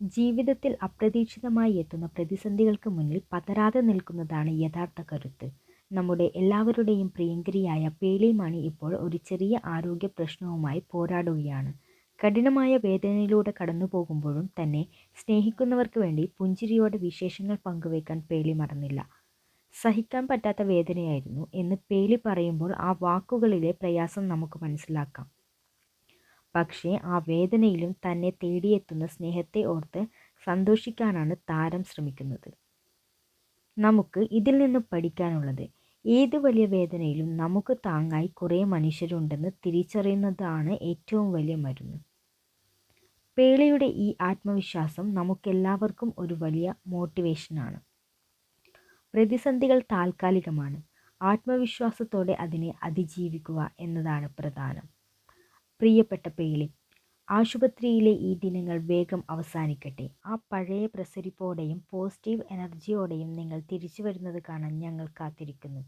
ജീവിതത്തിൽ അപ്രതീക്ഷിതമായി എത്തുന്ന പ്രതിസന്ധികൾക്ക് മുന്നിൽ പതരാതെ നിൽക്കുന്നതാണ് യഥാർത്ഥ കരുത്ത്. നമ്മുടെ എല്ലാവരുടെയും പ്രിയങ്കരിയായ പേളി മാണി ഇപ്പോൾ ഒരു ചെറിയ ആരോഗ്യ പ്രശ്നവുമായി പോരാടുകയാണ്. കഠിനമായ വേദനയിലൂടെ കടന്നു പോകുമ്പോഴും തന്നെ സ്നേഹിക്കുന്നവർക്ക് വേണ്ടി പുഞ്ചിരിയോടെ വിശേഷങ്ങൾ പങ്കുവയ്ക്കാൻ പേളി മറന്നില്ല. സഹിക്കാൻ പറ്റാത്ത വേദനയായിരുന്നു എന്ന് പേളി പറയുമ്പോൾ ആ വാക്കുകളിലെ പ്രയാസം നമുക്ക് മനസ്സിലാക്കാം. പക്ഷേ ആ വേദനയിലും തന്നെ തേടിയെത്തുന്ന സ്നേഹത്തെ ഓർത്ത് സന്തോഷിക്കാനാണ് താരം ശ്രമിക്കുന്നത്. നമുക്ക് ഇതിൽ നിന്ന് പഠിക്കാനുള്ളത് ഏത് വലിയ വേദനയിലും നമുക്ക് താങ്ങായി കുറേ മനുഷ്യരുണ്ടെന്ന് തിരിച്ചറിയുന്നതാണ് ഏറ്റവും വലിയ മരുന്ന്. പേളയുടെ ഈ ആത്മവിശ്വാസം നമുക്കെല്ലാവർക്കും ഒരു വലിയ മോട്ടിവേഷനാണ്. പ്രതിസന്ധികൾ താൽക്കാലികമാണ്. ആത്മവിശ്വാസത്തോടെ അതിനെ അതിജീവിക്കുക എന്നതാണ് പ്രധാനം. പ്രിയപ്പെട്ട പേളി, ആശുപത്രിയിലെ ഈ ദിനങ്ങൾ വേഗം അവസാനിക്കട്ടെ. ആ പഴയ പ്രസരിപ്പോടെയും പോസിറ്റീവ് എനർജിയോടെയും നിങ്ങൾ തിരിച്ചു വരുന്നത് കാണാൻ ഞങ്ങൾ കാത്തിരിക്കുന്നു.